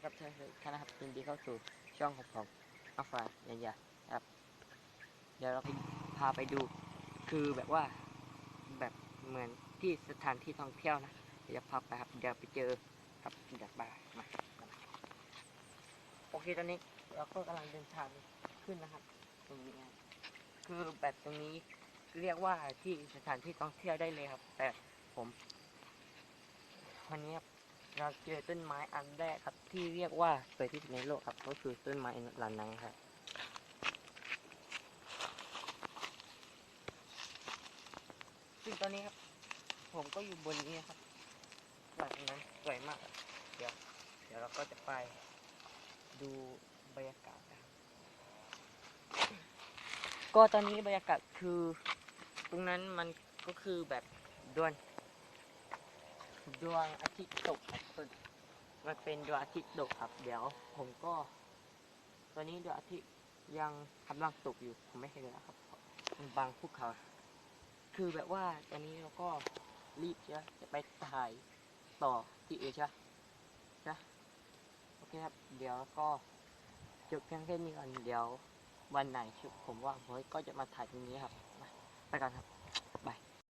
ดีครับท่านท่านนะครับยินดีเข้าสู่ช่องของผมอัฟฟายันยาครับ เดี๋ยวเราไปพาไปดู คือแบบว่าแบบเหมือนที่สถานที่ท่องเที่ยวนะเดี๋ยวพาไปครับเดี๋ยวไปเจอครับเดี๋ยวไปมาโอเคตอนนี้เราก็กำลังเดินทางขึ้นนะครับ ตรงนี้คือแบบตรงนี้เรียกว่าที่สถานที่ท่องเที่ยวได้เลยครับ แต่ผมวันนี้ครับ เราเจอต้นไม้อันแรกครับ ที่เรียกว่าสวยที่สุดในโลกครับ ก็คือต้นไม้ลานังครับซึ่งตอนนี้ครับ ผมก็อยู่บนนี้ครับหลังนั้นสวยมาก เดี๋ยว เดี๋ยวเราก็จะไปดูบรรยากาศนะครับก็ตอนนี้บรรยากาศคือ ตรงนั้นมันก็คือแบบดวน ดวงอาทิตย์ตกครับต้นมันเป็นดวงอาทิตย์ตกครับ เดี๋ยวผมก็ ตอนนี้ดวงอาทิตย์ยังกำลังตกอยู่ ผมไม่เห็นแล้วครับ มันบังภูเขา คือแบบว่าตอนนี้เราก็รีบใช่ไหมจะไปถ่ายต่อที่อื่นใช่ไหมใช่โอเคครับ เดี๋ยวก็จบเพียงแค่นี้ก่อน เดี๋ยววันไหนผมว่างผมก็จะมาถ่ายตรงนี้ครับ ไปกันครับ